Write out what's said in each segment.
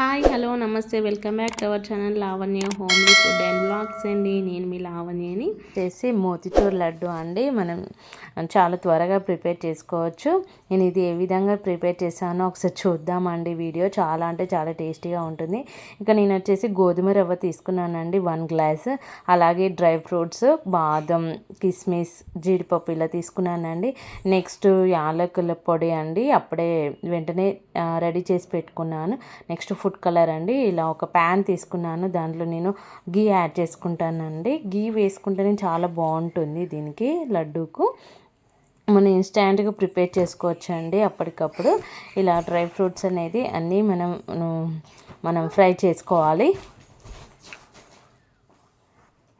Hi hello నమస్తే. Welcome back to our channel Lavanya homely food and blogs అండి. నేను మీ లావణ్యని. చేసి మోతిచూర్ లడ్డు అండి. మనం చాలా త్వరగా ప్రిపేర్ చేసుకోవచ్చు. నేను ఇది ఏ విధంగా ప్రిపేర్ చేశానో ఒకసారి చూద్దామండి వీడియో. చాలా అంటే చాలా టేస్టీగా ఉంటుంది. ఇంకా నేను వచ్చేసి గోధుమ రవ్వ తీసుకున్నానండి వన్ గ్లాస్. అలాగే డ్రై ఫ్రూట్స్ బాదం కిస్మిస్ జీడిపప్పు ఇలా తీసుకున్నానండి. నెక్స్ట్ యాలకుల పొడి అండి. అప్పుడే వెంటనే రెడీ చేసి పెట్టుకున్నాను. నెక్స్ట్ ఫుడ్ కలర్ అండి. ఇలా ఒక ప్యాన్ తీసుకున్నాను. దాంట్లో నేను గీ యాడ్ చేసుకుంటానండి. గీ వేసుకుంటేనే చాలా బాగుంటుంది దీనికి లడ్డూకు. మనం ఇన్స్టాంట్గా ప్రిపేర్ చేసుకోవచ్చు అండి అప్పటికప్పుడు. ఇలా డ్రై ఫ్రూట్స్ అనేది అన్నీ మనం మనం ఫ్రై చేసుకోవాలి.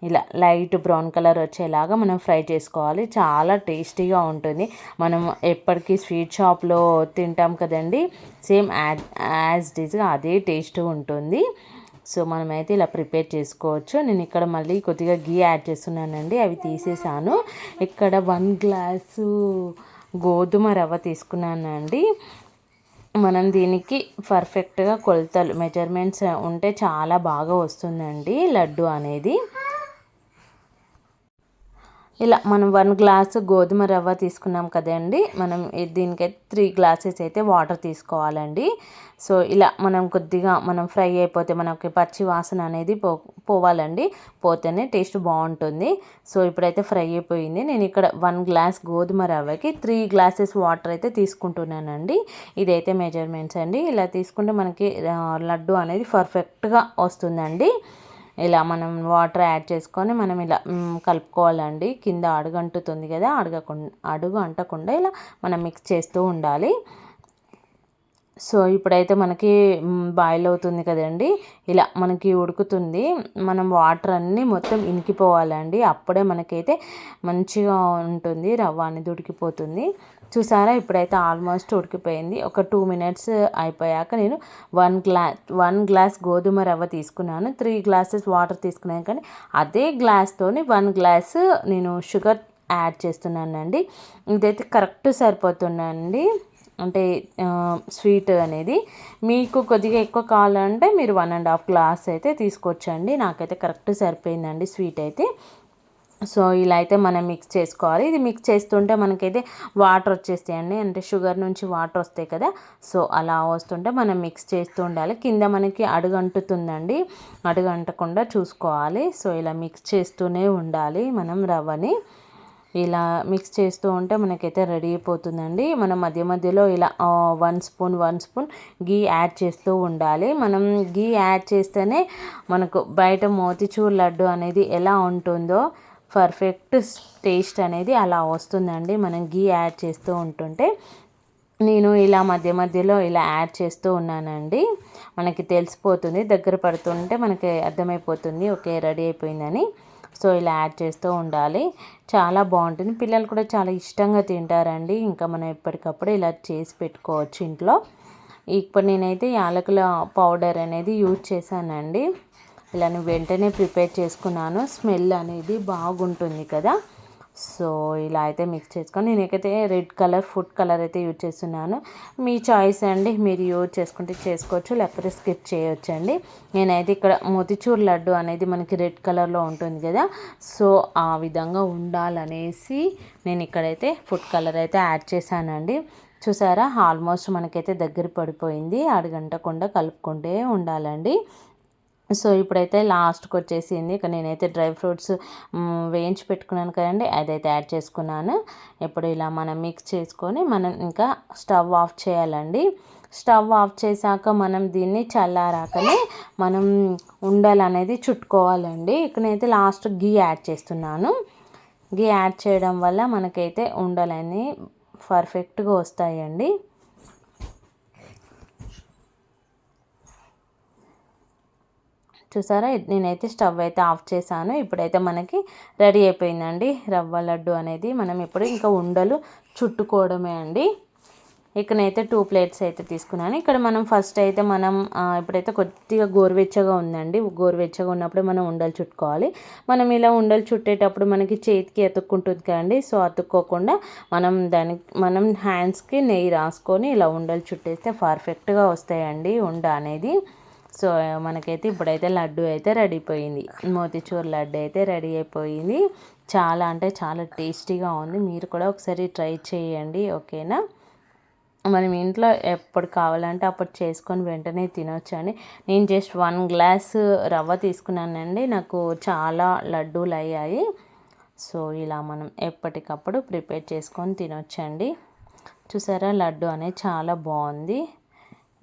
ఇలా లైట్ బ్రౌన్ కలర్ వచ్చేలాగా మనం ఫ్రై చేసుకోవాలి. చాలా టేస్టీగా ఉంటుంది. మనం ఎప్పటికీ స్వీట్ షాప్లో తింటాం కదండి. సేమ్ యాడ్ యాజ్ డిజ్గా అదే టేస్ట్ ఉంటుంది. సో మనమైతే ఇలా ప్రిపేర్ చేసుకోవచ్చు. నేను ఇక్కడ మళ్ళీ కొద్దిగా గీ యాడ్ చేస్తున్నానండి. అవి తీసేసాను. ఇక్కడ వన్ గ్లాసు గోధుమ రవ్వ తీసుకున్నానండి. మనం దీనికి పర్ఫెక్ట్గా కొలతలు మెజర్మెంట్స్ ఉంటే చాలా బాగా వస్తుందండి లడ్డు అనేది. ఇలా మనం వన్ గ్లాస్ గోధుమ రవ్వ తీసుకున్నాం కదండి. మనం దీనికైతే త్రీ గ్లాసెస్ అయితే వాటర్ తీసుకోవాలండి. సో ఇలా మనం కొద్దిగా మనం ఫ్రై అయిపోతే మనకి పచ్చి వాసన అనేది పో పోవాలండి. పోతేనే టేస్ట్ బాగుంటుంది. సో ఇప్పుడైతే ఫ్రై అయిపోయింది. నేను ఇక్కడ వన్ గ్లాస్ గోధుమ రవ్వకి త్రీ గ్లాసెస్ వాటర్ అయితే తీసుకుంటున్నానండి. ఇదైతే మెజర్మెంట్స్ అండి. ఇలా తీసుకుంటే మనకి లడ్డు అనేది పర్ఫెక్ట్గా వస్తుందండి. ఇలా మనం వాటర్ యాడ్ చేసుకొని మనం ఇలా కలుపుకోవాలండి. కింద అడుగు అంటుతుంది కదా అడగకుండా అడుగు అంటకుండా ఇలా మనం మిక్స్ చేస్తూ ఉండాలి. సో ఇప్పుడైతే మనకి బాయిల్ అవుతుంది కదండి. ఇలా మనకి ఉడుకుతుంది. మనం వాటర్ అన్నీ మొత్తం ఇనికిపోవాలండి. అప్పుడే మనకైతే మంచిగా ఉంటుంది. రవ్వ అనేది ఉడికిపోతుంది. చూసారా? ఇప్పుడైతే ఆల్మోస్ట్ ఉడికిపోయింది. ఒక టూ మినిట్స్ అయిపోయాక నేను వన్ గ్లాస్ వన్ గ్లాస్ గోధుమ రవ్వ తీసుకున్నాను. త్రీ గ్లాసెస్ వాటర్ తీసుకున్నాను. కానీ అదే గ్లాస్తోని వన్ గ్లాస్ నేను షుగర్ యాడ్ చేస్తున్నానండి. ఇదైతే కరెక్ట్ సరిపోతున్నానండి అంటే స్వీట్ అనేది. మీకు కొద్దిగా ఎక్కువ కావాలంటే మీరు వన్ అండ్ హాఫ్ గ్లాస్ అయితే తీసుకొచ్చండి నాకైతే కరెక్ట్ సరిపోయిందండి స్వీట్ అయితే. సో ఇలా అయితే మనం మిక్స్ చేసుకోవాలి. ఇది మిక్స్ చేస్తుంటే మనకైతే వాటర్ వచ్చేస్తాయండి. అంటే షుగర్ నుంచి వాటర్ వస్తాయి కదా. సో అలా వస్తుంటే మనం మిక్స్ చేస్తూ ఉండాలి. కింద మనకి అడుగంటుతుందండి. అడుగంటకుండా చూసుకోవాలి. సో ఇలా మిక్స్ చేస్తూనే ఉండాలి మనం రవ్వని. ఇలా మిక్స్ చేస్తూ ఉంటే మనకైతే రెడీ అయిపోతుందండి. మనం మధ్య మధ్యలో ఇలా one spoon one spoon ghee add చేస్తూ ఉండాలి. మనం గీ యాడ్ చేస్తేనే మనకు బయట మోతిచూర్ లడ్డు అనేది ఎలా ఉంటుందో పర్ఫెక్ట్ టేస్ట్ అనేది అలా వస్తుందండి. మనం గీ యాడ్ చేస్తూ ఉంటుంటే నేను ఇలా మధ్య మధ్యలో ఇలా యాడ్ చేస్తూ ఉన్నానండి. మనకి తెలిసిపోతుంది దగ్గర పడుతుంటే మనకి అర్థమైపోతుంది ఓకే రెడీ అయిపోయిందని. సో ఇలా యాడ్ చేస్తూ ఉండాలి. చాలా బాగుంటుంది. పిల్లలు కూడా చాలా ఇష్టంగా తింటారండి. ఇంకా మనం ఎప్పటికప్పుడు ఇలా చేసి పెట్టుకోవచ్చు ఇంట్లో. ఇప్పుడు నేనైతే యాలకుల పౌడర్ అనేది యూజ్ చేశానండి. ఇలా వెంటనే ప్రిపేర్ చేసుకున్నాను. స్మెల్ అనేది బాగుంటుంది కదా. సో ఇలా అయితే మిక్స్ చేసుకొని నేనైతే రెడ్ కలర్ ఫుడ్ కలర్ అయితే యూజ్ చేస్తున్నాను. మీ చాయిస్ అండి మీరు యూజ్ చేసుకుంటే చేసుకోవచ్చు లేకపోతే స్కిప్ చేయొచ్చు అండి నేనైతే ఇక్కడ మోతిచూర్ లడ్డు అనేది మనకి రెడ్ కలర్లో ఉంటుంది కదా సో ఆ విధంగా ఉండాలనేసి నేను ఇక్కడైతే ఫుడ్ కలర్ అయితే యాడ్ చేశానండి. చూసారా ఆల్మోస్ట్ మనకైతే దగ్గర పడిపోయింది అడగంటకుండా కలుపుకుంటే ఉండాలండి. సో ఇప్పుడైతే లాస్ట్కి వచ్చేసింది ఇక నేనైతే డ్రై ఫ్రూట్స్ వేయించి పెట్టుకున్నాను కదండి. అదైతే యాడ్ చేసుకున్నాను. ఇప్పుడు ఇలా మనం మిక్స్ చేసుకొని మనం ఇంకా స్టవ్ ఆఫ్ చేయాలండి. స్టవ్ ఆఫ్ చేశాక మనం దీన్ని చల్లారాకనే మనం ఉండలు అనేది చుట్టుకోవాలండి ఇక్కడైతే లాస్ట్ గీ యాడ్ చేస్తున్నాను. గీ యాడ్ చేయడం వల్ల మనకైతే ఉండలన్నీ పర్ఫెక్ట్గా వస్తాయండి. చూసారా? నేనైతే స్టవ్ అయితే ఆఫ్ చేశాను. ఇప్పుడైతే మనకి రెడీ అయిపోయిందండి రవ్వ లడ్డు అనేది. మనం ఇప్పుడు ఇంకా ఉండలు చుట్టుకోవడమే అండి. ఇక్కడైతే టూ ప్లేట్స్ అయితే తీసుకున్నాను. ఇక్కడ మనం ఫస్ట్ అయితే మనం ఇప్పుడైతే కొద్దిగా గోరువెచ్చగా ఉందండి. గోరువెచ్చగా ఉన్నప్పుడు మనం ఉండలు చుట్టుకోవాలి. మనం ఇలా ఉండలు చుట్టేటప్పుడు మనకి చేతికి అతుక్కుంటుంది కదండి. సో అతుక్కోకుండా మనం దానికి మనం హ్యాండ్స్కి నెయ్యి రాసుకొని ఇలా ఉండలు చుట్టేస్తే పర్ఫెక్ట్గా వస్తాయండి ఉండ అనేది. సో మనకైతే ఇప్పుడైతే లడ్డు అయితే రెడీ అయిపోయింది మోతిచూర్ లడ్డు అయితే రెడీ అయిపోయింది. చాలా అంటే చాలా టేస్టీగా ఉంది. మీరు కూడా ఒకసారి ట్రై చేయండి ఓకేనా? మనం ఇంట్లో ఎప్పుడు కావాలంటే అప్పుడు చేసుకొని వెంటనే తినొచ్చండి. నేను జస్ట్ వన్ గ్లాస్ రవ్వ తీసుకున్నానండి. నాకు చాలా లడ్డూలు అయ్యాయి. సో ఇలా మనం ఎప్పటికప్పుడు ప్రిపేర్ చేసుకొని తినొచ్చండి. చూసారా? లడ్డు అనేది చాలా బాగుంది.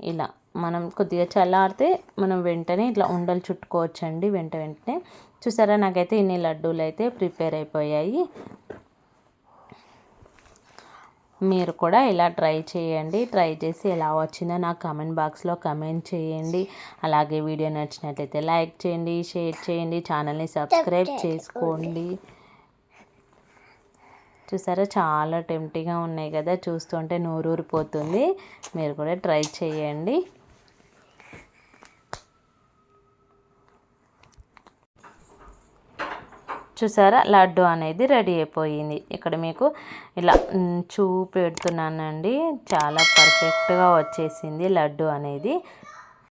ఇలా. మనం కొద్దిగా చల్లారితే మనం వెంటనే ఇట్లా ఉండలు చుట్టుకోవచ్చండి వెంట వెంటనే. చూసారా? నాకైతే ఇన్ని లడ్డూలు అయితే ప్రిపేర్ అయిపోయాయి. మీరు కూడా ఇలా ట్రై చేయండి. ట్రై చేసి ఎలా వచ్చిందో నాకు కామెంట్ బాక్స్లో కమెంట్ చేయండి. అలాగే వీడియో నచ్చినట్లయితే లైక్ చేయండి షేర్ చేయండి ఛానల్ని సబ్స్క్రైబ్ చేసుకోండి. చూసారా? చాలా టెంప్టీగా ఉన్నాయి కదా? చూస్తుంటే నోరూరిపోతుంది. మీరు కూడా ట్రై చేయండి. చూసారా? లడ్డు అనేది రెడీ అయిపోయింది. ఇక్కడ మీకు ఇలా చూపెడుతున్నానండి. చాలా పర్ఫెక్ట్గా వచ్చేసింది లడ్డు అనేది.